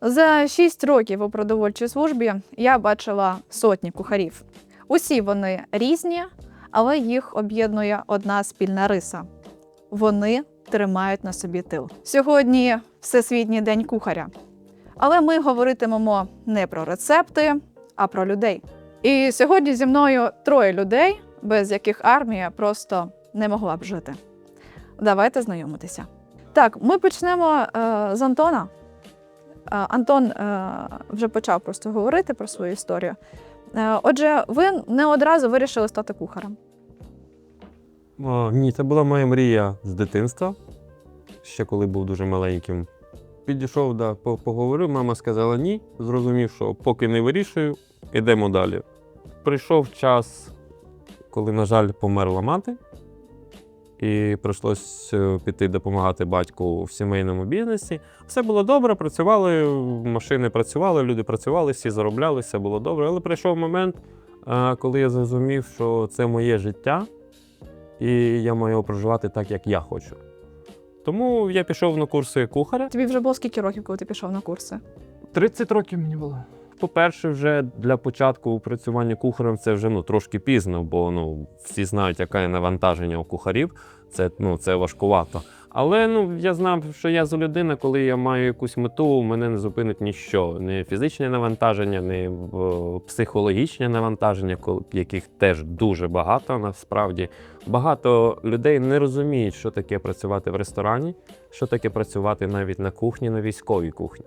За 6 років у продовольчій службі я бачила сотні кухарів. Усі вони різні, але їх об'єднує одна спільна риса. Вони тримають на собі тил. Сьогодні Всесвітній день кухаря. Але ми говоритимемо не про рецепти, а про людей. І сьогодні зі мною троє людей, без яких армія просто не могла б жити. Давайте знайомитися. Так, ми почнемо е, з Антона. Е, Антон е, вже почав просто говорити про свою історію. Е, отже, ви не одразу вирішили стати кухарем. О, ні, це була моя мрія з дитинства, ще коли був дуже маленьким. Підійшов, да, поговорив, мама сказала ні. Зрозумів, що поки не вирішую, йдемо далі. Прийшов час, коли, на жаль, померла мати, і прийшлось е, піти допомагати батьку в сімейному бізнесі. Все було добре, працювали, машини працювали, люди працювали, всі заробляли, все було добре. Але прийшов момент, е, коли я зрозумів, що це моє життя і я маю його проживати так, як я хочу. Тому я пішов на курси кухаря. Тобі вже було скільки років, коли ти пішов на курси? 30 років мені було. По-перше, вже для початку працювання кухарем це вже ну, трошки пізно, бо ну, всі знають, яке є навантаження у кухарів. Це, ну, це важкувато. Але ну, я знав, що я за людина, коли я маю якусь мету, мене не зупинить ніщо. Не фізичне навантаження, не психологічне навантаження, яких теж дуже багато насправді. Багато людей не розуміють, що таке працювати в ресторані, що таке працювати навіть на кухні, на військовій кухні.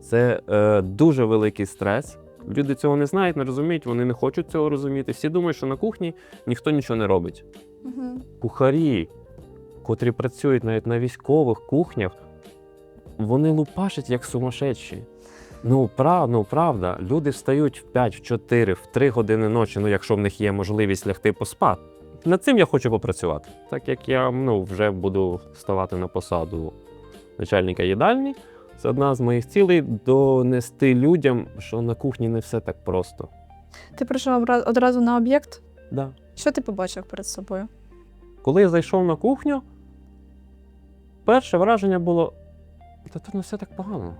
Це е, дуже великий стрес. Люди цього не знають, не розуміють, вони не хочуть цього розуміти. Всі думають, що на кухні ніхто нічого не робить. Угу. Кухарі, котрі працюють навіть на військових кухнях, вони лупашать як сумасшедші. Ну, прав, ну правда, люди встають в 5, в 4, в 3 години ночі, ну якщо в них є можливість лягти поспати. Над цим я хочу попрацювати. Так як я ну, вже буду ставати на посаду начальника їдальні, це одна з моїх цілей донести людям, що на кухні не все так просто. Ти прийшов одразу на об'єкт. Да. Що ти побачив перед собою? Коли я зайшов на кухню, перше враження було: та тут не все так погано.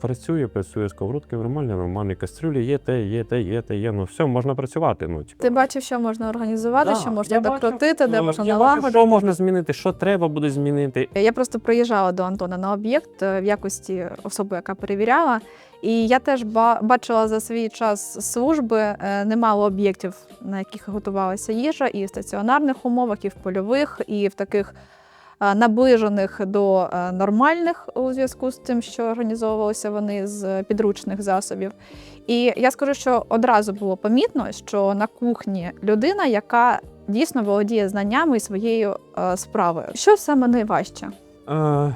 Працює, працює сковородки нормально, нормальні кастрюлі, є те, є те, є те, є. Ну все, можна працювати. Ну, типу. Ти бачив, що можна організувати, Да, що можна я бачив, докрутити, де е, можна я налагодити. Що можна змінити, що треба буде змінити. Я просто приїжджала до Антона на об'єкт е, в якості особи, яка перевіряла. І я теж ба- бачила за свій час служби е, немало об'єктів, на яких готувалася їжа, і в стаціонарних умовах, і в польових, і в таких наближених до е, нормальних у зв'язку з тим, що організовувалися вони з підручних засобів. І я скажу, що одразу було помітно, що на кухні людина, яка дійсно володіє знаннями і своєю е, справою. Що саме найважче? Е,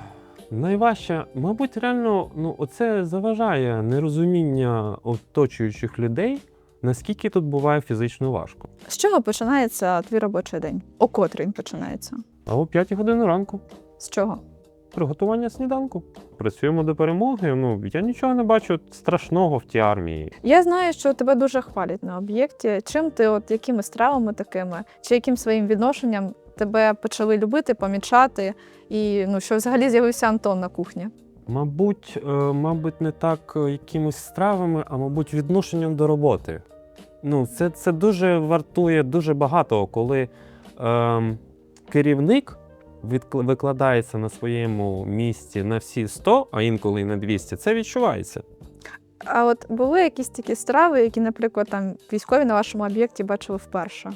найважче, мабуть, реально, ну, оце заважає нерозуміння оточуючих людей, наскільки тут буває фізично важко. З чого починається твій робочий день? О котрий він починається? А о 5 години ранку. З чого? Приготування сніданку. Працюємо до перемоги. Ну я нічого не бачу страшного в тій армії. Я знаю, що тебе дуже хвалять на об'єкті. Чим ти, от якими стравами такими, чи яким своїм відношенням тебе почали любити, помічати, і ну що взагалі з'явився Антон на кухні? Мабуть, е, мабуть, не так е, якимись стравами, а мабуть, відношенням до роботи. Ну, це, це дуже вартує дуже багато, коли ем, керівник викладається на своєму місці на всі 100, а інколи і на 200, це відчувається. А от були якісь такі страви, які, наприклад, там військові на вашому об'єкті бачили вперше?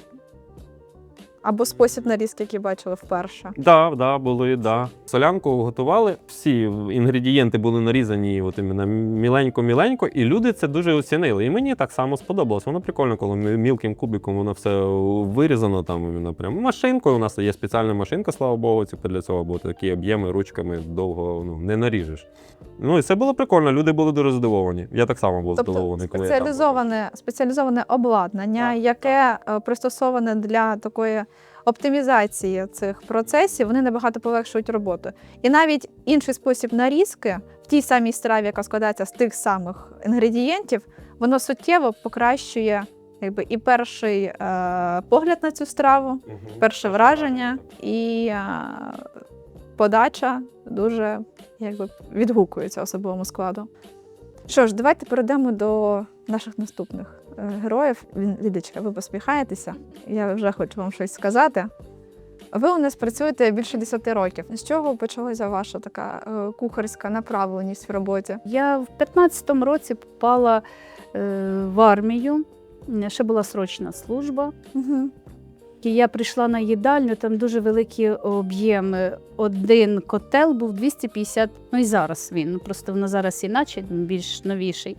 Або спосіб нарізки, який бачили вперше? Да, да, були, да. Солянку готували, всі інгредієнти були нарізані от іменно міленько-міленько, і люди це дуже оцінили. І мені так само сподобалось. Воно прикольно, коли мі- мілким кубиком воно все вирізано. Там іменно прям машинкою. У нас є спеціальна машинка, слава Богу, типу для цього, бо такі об'єми ручками довго ну, не наріжеш. Ну і це було прикольно, люди були дуже задоволені. Я так само був Тобто задоволений, коли я там був. спеціалізоване, спеціалізоване обладнання, Так. яке е, пристосоване для такої оптимізації цих процесів, вони набагато полегшують роботу. І навіть інший спосіб нарізки в тій самій страві, яка складається з тих самих інгредієнтів, воно суттєво покращує якби, і перший е, погляд на цю страву, Мгм. перше враження, і е, подача дуже якби, відгукується особовому складу. Що ж, давайте перейдемо до наших наступних героїв. Він Лідочка, ви посміхаєтеся. Я вже хочу вам щось сказати. Ви у нас працюєте більше 10 років. З чого почалася ваша така е, кухарська направленість в роботі? Я в 15-му році попала е, в армію. Ще була срочна служба. Угу. І я прийшла на їдальню, там дуже великі об'єми. Один котел був 250, ну і зараз він. ну, Просто воно зараз іначе, більш новіший.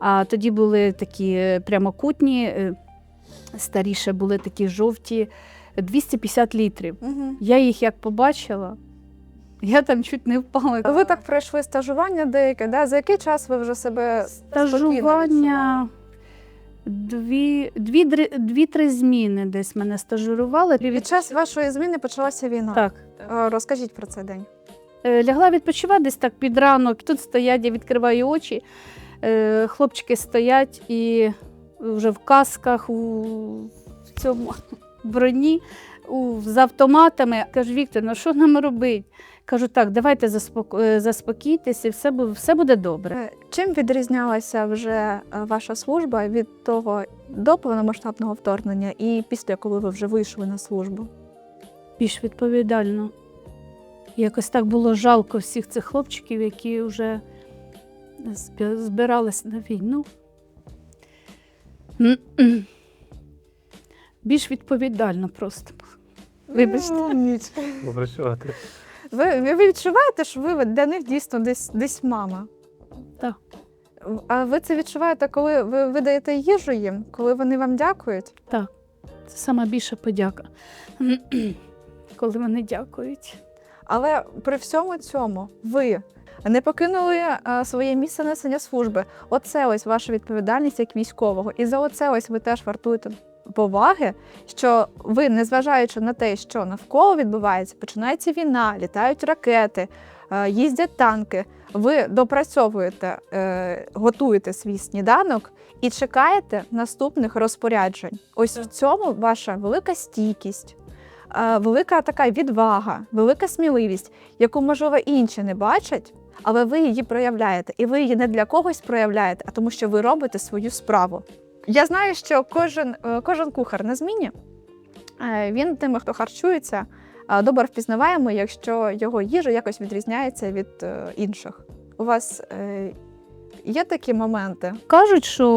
А тоді були такі прямокутні, е, старіше були такі жовті, 250 літрів. Угу. Я їх як побачила, я там чуть не впала. Ви так пройшли стажування деяке, да? за який час ви вже себе спокійно Стажування дві, дві, дві-три зміни десь мене стажурували. Під час вашої зміни почалася війна. Так. Е, Розкажіть про цей день. Е, Лягла відпочивати десь так під ранок. Тут стоять, я відкриваю очі. е, Хлопчики стоять і вже в касках, у в цьому броні, у, з автоматами. Кажу, Віктор, ну що нам робити? Кажу, так, давайте е, заспокійтесь, і все, все буде добре. Е, Чим відрізнялася вже е, ваша служба від того до повномасштабного вторгнення і після, коли ви вже вийшли на службу? більш відповідально. Якось так було жалко всіх цих хлопчиків, які вже збирались на війну. Більш відповідально просто. Вибачте. Попрацювати. Ви, ви відчуваєте, що ви для них дійсно десь, десь мама? Так. А ви це відчуваєте, коли ви, ви даєте їжу їм, коли вони вам дякують? Так. Це сама більша подяка. Коли вони дякують. Але при всьому цьому ви не покинули е, своє місце несення служби. Оце ось ваша відповідальність як військового. І за оце ось ви теж вартуєте поваги, що ви, незважаючи на те, що навколо відбувається, починається війна, літають ракети, е, їздять танки. Ви допрацьовуєте, е, готуєте свій сніданок і чекаєте наступних розпоряджень. Ось в цьому ваша велика стійкість. е, Велика така відвага, велика сміливість, яку, можливо, інші не бачать, але ви її проявляєте. І ви її не для когось проявляєте, а тому, що ви робите свою справу. Я знаю, що кожен, е, кожен кухар на зміні е, він тими, хто харчується, е, добре впізнаваємо, якщо його їжа якось відрізняється від інших. У вас є такі моменти? Кажуть, що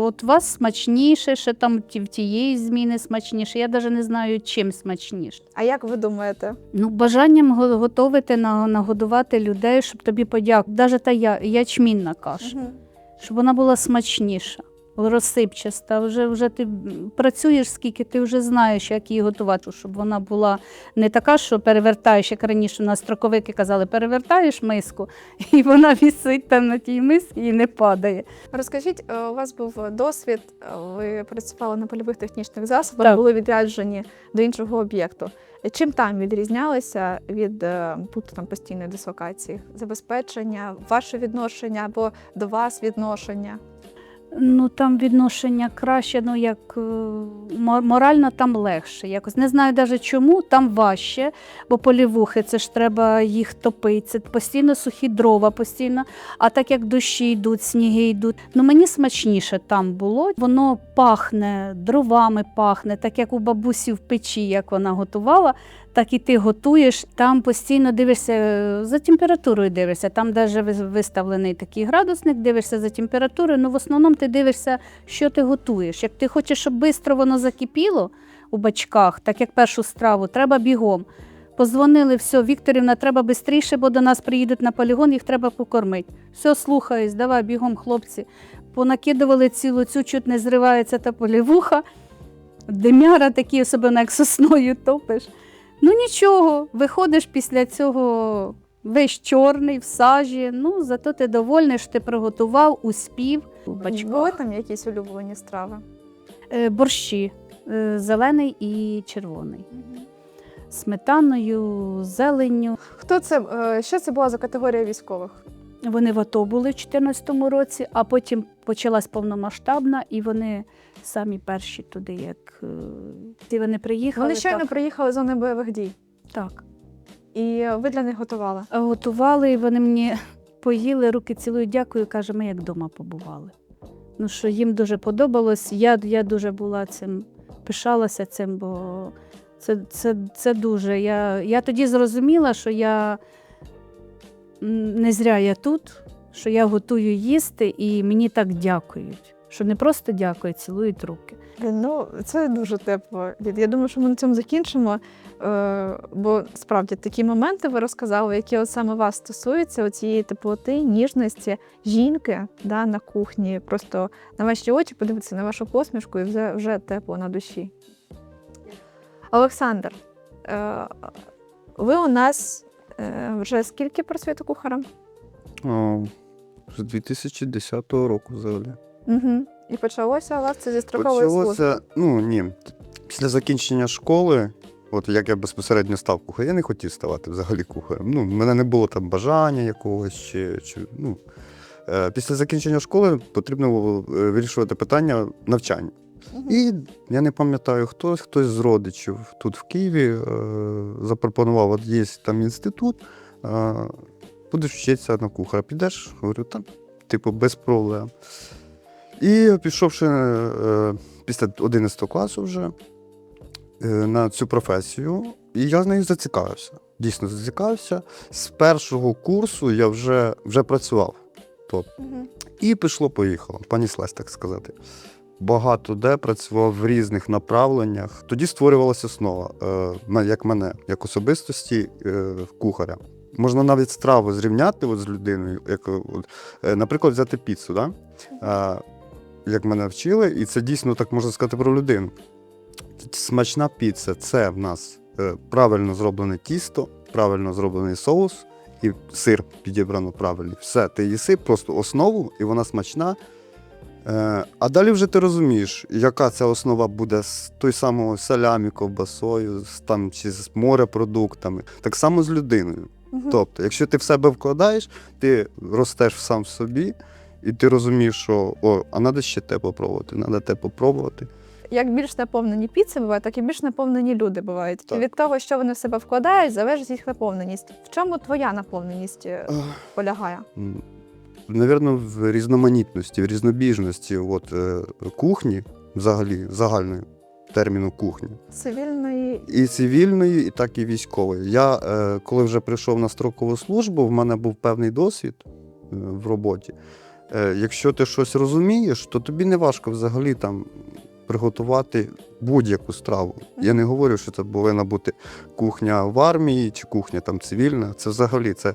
от у вас смачніше, ще там в тієї зміни смачніше. Я навіть не знаю, чим смачніше. А як ви думаєте? Ну, бажанням го- готовити, на- нагодувати людей, щоб тобі подякувати. Навіть та я, ячмінна каша, щоб вона була смачніша, розсипчаста. Вже, вже ти працюєш скільки, ти вже знаєш, як її готувати, щоб вона була не така, що перевертаєш, як раніше у нас строковики казали, перевертаєш миску, і вона вісить там на тій мисці і не падає. Розкажіть, е, у вас був досвід, е, ви працювали на польових технічних засобах, Так. були відряджені до іншого об'єкту. Чим там відрізнялися від е, там постійної дислокації? Забезпечення, ваше відношення або до вас відношення? Ну там відношення краще, ну як е, морально там легше. Якось не знаю навіть чому, там важче, бо полівухи це ж треба їх топити. Це постійно сухі дрова, постійно. А так як дощі йдуть, сніги йдуть. Ну мені смачніше там було. Воно пахне дровами, пахне, так як у бабусі в печі, як вона готувала. Так і ти готуєш, там постійно дивишся е, за температурою дивишся. Там навіть виставлений такий градусник, дивишся за температурою. Ну в основному ти дивишся, що ти готуєш. Як ти хочеш, щоб швидко воно закипіло у бачках, так як першу страву, треба бігом. Позвонили, все, Вікторівна, треба швидше, бо до нас приїдуть на полігон, їх треба покормити. Все, слухаюсь, давай бігом, хлопці. Понакидували цілу цю, чуть не зривається та полівуха. Демяра такі, особливо як сосною топиш. Ну нічого, виходиш після цього весь чорний в сажі. Ну, зато ти довольний, що ти приготував, успів. у. Були там якісь улюблені страви? Е, борщі е, зелений і червоний. Сметаною, зеленню. Хто це? е, Що це була за категорія військових? Вони в АТО були в 2014 році, а потім почалась повномасштабна, і вони самі перші туди, як е, вони приїхали. Вони щойно так, приїхали з зони бойових дій, так. і ви для них готували. готували, і вони мені поїли, руки цілую, дякую, каже, ми як вдома побували. Ну, що їм дуже подобалось. Я, я дуже була цим, пишалася цим, бо це, це, це дуже. Я, я тоді зрозуміла, що я не зря я тут, що я готую їсти, і мені так дякують. Що не просто дякують, цілують руки. Ну, це дуже тепло. Я думаю, що ми на цьому закінчимо. Е, бо справді такі моменти ви розказали, які от саме вас стосуються, оцієї теплоти, ніжності жінки да, на кухні. Просто на ваші очі подивитися на вашу посмішку і вже, вже тепло на душі. Олександр, е, ви у нас вже скільки працюєте кухарем? О, з 2010 року взагалі. Угу. І почалося у вас це зі строкової служби. Почалося, ну ні, після закінчення школи, от як я безпосередньо став кухарем, я не хотів ставати взагалі кухарем. Ну, в мене не було там бажання якогось чи. чи ну. Е, Після закінчення школи потрібно було е, вирішувати питання навчання. І я не пам'ятаю, хтось, хтось з родичів тут в Києві е, запропонував, от є там інститут, е, будеш вчитися на кухара. Підеш? Говорю, там, типу, без проблем. І пішовши е, після 11 класу вже е, на цю професію, і я з нею зацікавився. Дійсно зацікавився. З першого курсу я вже, вже працював. Мгм. І пішло-поїхало, поніслась, так сказати. Багато де працював в різних направленнях. Тоді створювалася основа, е, як мене, як особистості е, кухаря. Можна навіть страву зрівняти от з людиною, як, от, е, наприклад, взяти піцу, да? е, як мене вчили, і це дійсно так можна сказати про людину. Смачна піца це в нас правильно зроблене тісто, правильно зроблений соус, і сир підібрано правильний. Все, ти їси просто основу, і вона смачна. Е, а далі вже ти розумієш, яка ця основа буде з той самого салямі, ковбасою, з, там, чи з морепродуктами. Так само з людиною. Мгм. Тобто, якщо ти в себе вкладаєш, ти ростеш сам в собі, і ти розумієш, що о, а треба ще те попробувати, треба те попробувати. як більш наповнені піци бувають, так і більш наповнені люди бувають. Так. І від того, що вони в себе вкладають, залежить їх наповненість. В чому твоя наповненість е, полягає? Навірно, в різноманітності, в різнобіжності от, е, кухні, взагалі, загальної терміну кухні. Цивільної І цивільної, і так і військової. Я, е, коли вже прийшов на строкову службу, в мене був певний досвід е, в роботі. Якщо ти щось розумієш, то тобі не важко взагалі там приготувати будь-яку страву. Я не говорю, що це повинна бути кухня в армії чи кухня там цивільна. Це взагалі це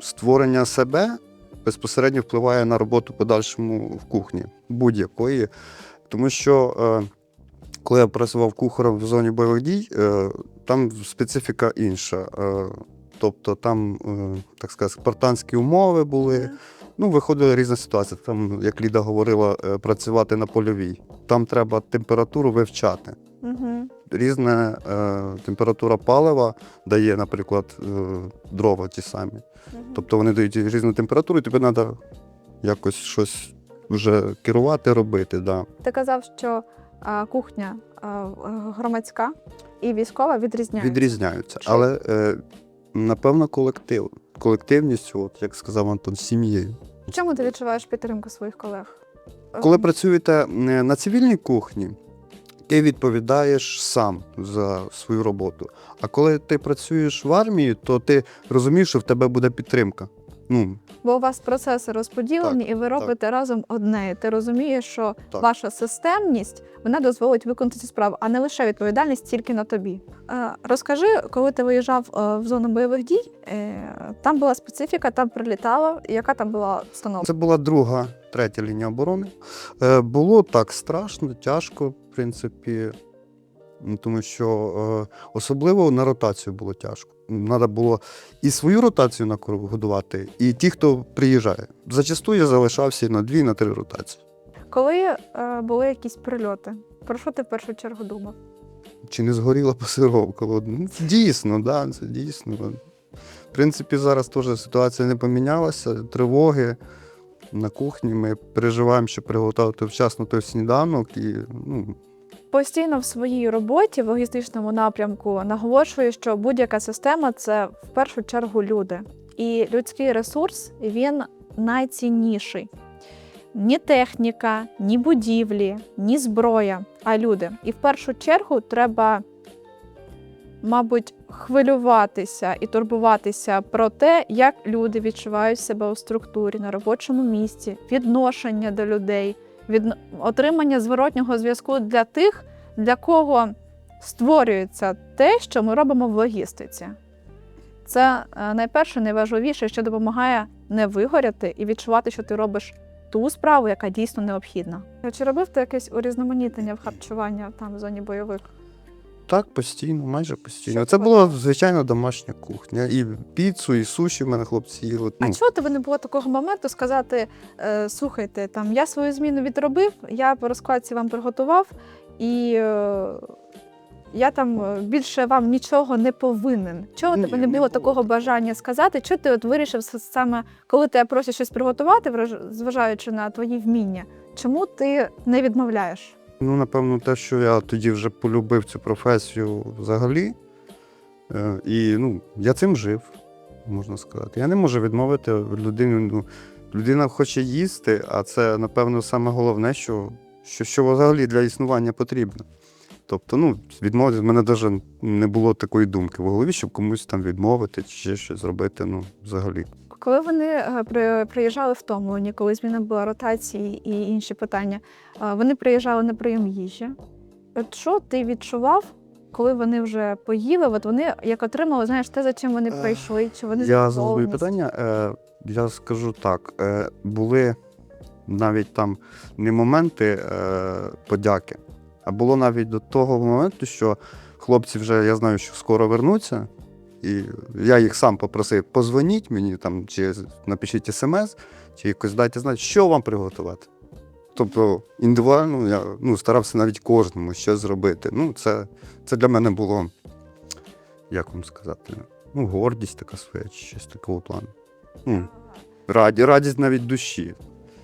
створення себе безпосередньо впливає на роботу подальшому в кухні будь-якої. Тому що е, коли я працював кухарем в зоні бойових дій, е, там специфіка інша. Е, тобто там, так сказати, спартанські умови були. Ну, виходила різна ситуація. Там, як Ліда говорила, працювати на польовій. Там треба температуру вивчати. Угу. Різна е, температура палива дає, наприклад, е, дрова ті самі. Тобто вони дають різну температуру, і тобі треба якось щось вже керувати, робити. Да. ти казав, що а, кухня а, громадська і військова відрізняються. Відрізняються. Чи- Але е, напевно колектив. Колективність, от, як сказав Антон, сім'єю. В чому ти відчуваєш підтримку своїх колег? Коли працюєте е, на цивільній кухні, ти відповідаєш сам за свою роботу. А коли ти працюєш в армії, то ти розумієш, що в тебе буде підтримка. Ну, Бо у вас процеси розподілені, і ви робите разом одне. І ти розумієш, що Так. ваша системність вона дозволить виконати цю справу, а не лише відповідальність тільки на тобі. Е, розкажи, коли ти виїжджав е, в зону бойових дій, е, там була специфіка, там прилітало, яка там була установка? Це була друга, третя лінія оборони. Е, було так страшно, тяжко, в принципі, тому що е, особливо на ротацію було тяжко. Треба було і свою ротацію нагодувати, і ті, хто приїжджає. Зачастую я залишався на дві, на три ротації. Коли е, були якісь прильоти, про що ти в першу чергу думав? Чи не згоріла пасировка? Ну, дійсно, да, це дійсно. В принципі, зараз теж ситуація не помінялася. Тривоги на кухні. Ми переживаємо, щоб приготувати вчасно той сніданок. І, ну, Постійно в своїй роботі в логістичному напрямку наголошую, що будь-яка система це в першу чергу люди. І людський ресурс він найцінніший. Ні техніка, ні будівлі, ні зброя, а люди. І в першу чергу треба, мабуть, хвилюватися і турбуватися про те, як люди відчувають себе у структурі на робочому місці, відношення до людей, від... отримання зворотнього зв'язку для тих, для кого створюється те, що ми робимо в логістиці. Це е, найперше, найважливіше, що допомагає не вигоряти і відчувати, що ти робиш ту справу, яка дійсно необхідна. Чи робив ти якесь урізноманітнення в харчування там в зоні бойових? Так, постійно, майже постійно. Що Це була звичайна домашня кухня. І піцу, і суші в мене хлопці їли. А Ну, чого тебе не було такого моменту сказати: е, слухайте, там я свою зміну відробив, я по розкладці вам приготував, і е, я там е, більше вам нічого не повинен. Чого Ні, тебе не було було такого такого. бажання сказати? Чого ти от вирішив саме, коли тебе просять щось приготувати, зважаючи на твої вміння? Чому ти не відмовляєш? Ну, напевно, те, що я тоді вже полюбив цю професію взагалі. Е, і ну, я цим жив, можна сказати. Я не можу відмовити людині. Ну, людина хоче їсти, а це, напевно, саме головне, що, що, що взагалі для існування потрібно. Тобто, ну, відмовити, в мене навіть не було такої думки в голові, щоб комусь там відмовити чи щось зробити, ну, взагалі. Коли вони е, при- приїжджали втомлені, коли зміна була ротації і інші питання, е, вони приїжджали на прийом їжі. От що ти відчував, коли вони вже поїли? От вони як отримали, знаєш, те, за чим вони прийшли, чи вони Я задаю питання. Е, я скажу так: е, були навіть там не моменти е, подяки, а було навіть до того моменту, що хлопці вже я знаю, що скоро вернуться. І я їх сам попросив, позвоніть мені там, чи напишіть смс, чи якось дайте знати, що вам приготувати. Тобто індивідуально я ну, старався навіть кожному щось зробити. Ну, це, це для мене було, як вам сказати, ну, гордість така своя, щось такого плану. Ну, раді, радість навіть душі.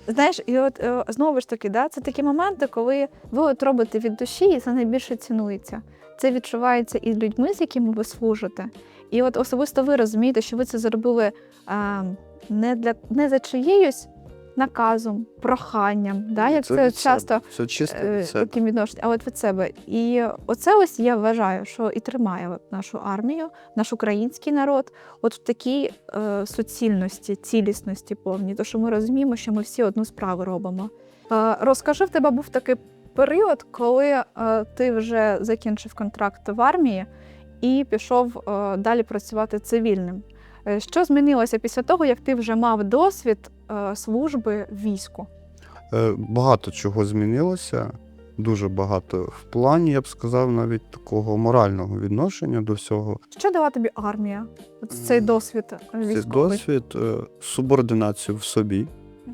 Знаєш, і от е, знову ж таки, да, це такі моменти, коли ви от робите від душі, і це найбільше цінується. Це відчувається і людьми, з якими ви служите. І от особисто ви розумієте, що ви це зробили а, не для не за чиєюсь наказом, проханням, да, як це, від часто. Це чисто е, таким відношенням, а от від себе. І оце ось я вважаю, що і тримає нашу армію, наш український народ, от в такій е, суцільності, цілісності повній, то що ми розуміємо, що ми всі одну справу робимо. Е, розкажи, в тебе був такий період, коли е, ти вже закінчив контракт в армії і пішов е, далі працювати цивільним. Е, Що змінилося після того, як ти вже мав досвід е, служби в війську? Багато чого змінилося, дуже багато в плані, я б сказав, навіть такого морального відношення до всього. Що дала тобі армія? Цей досвід військовий? досвід, е, субординацію в собі.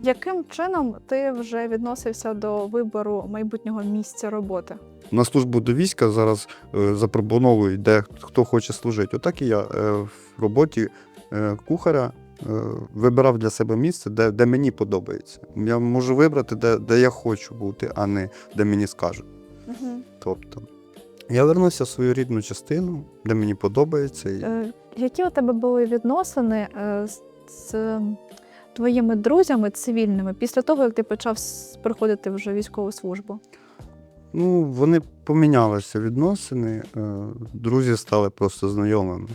Яким чином ти вже відносився до вибору майбутнього місця роботи? На службу до війська зараз е, запропоновують, де хто хоче служити. Отак і я е, в роботі е, кухаря вибирав для себе місце, де, де мені подобається. Я можу вибрати, де, де я хочу бути, а не де мені скажуть. Угу. Тобто я вернувся в свою рідну частину, де мені подобається. І... Е, які у тебе були відносини з, з твоїми друзями цивільними після того, як ти почав проходити вже військову службу? Ну, вони помінялися відносини, е, друзі стали просто знайомими.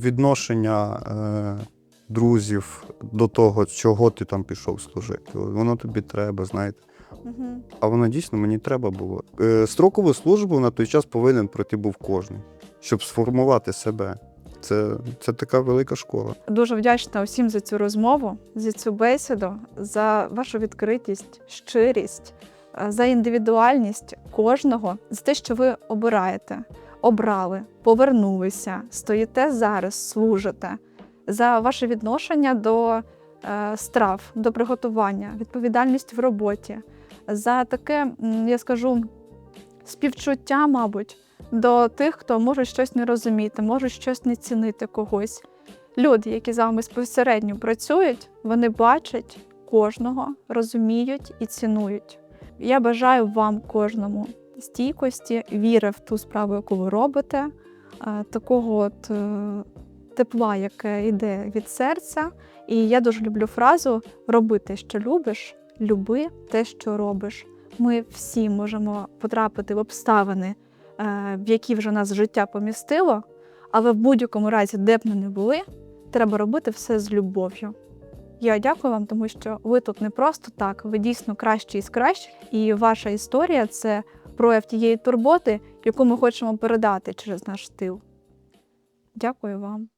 Відношення е, друзів до того, чого ти там пішов служити. Воно тобі треба, знаєте. Угу. А воно дійсно мені треба було. Е, Строкову службу на той час повинен пройти був кожен, щоб сформувати себе. Це, це така велика школа. Дуже вдячна усім за цю розмову, за цю бесіду, за вашу відкритість, щирість, за індивідуальність кожного, за те, що ви обираєте, обрали, повернулися, стоїте зараз, служите, за ваше відношення до е, страв, до приготування, відповідальність в роботі, за таке, я скажу, співчуття, мабуть, до тих, хто може щось не розуміти, може щось не цінити когось. Люди, які з вами безпосередньо працюють, вони бачать кожного, розуміють і цінують. Я бажаю вам кожному стійкості, віри в ту справу, яку ви робите, е, такого от, е, тепла, яке йде від серця. І я дуже люблю фразу роби те, що любиш, люби те, що робиш. Ми всі можемо потрапити в обставини, е, в які вже нас життя помістило, але в будь-якому разі, де б ми не були, треба робити все з любов'ю. Я дякую вам, тому що ви тут не просто так, ви дійсно кращі із кращих, і ваша історія це прояв тієї турботи, яку ми хочемо передати через наш стил. Дякую вам.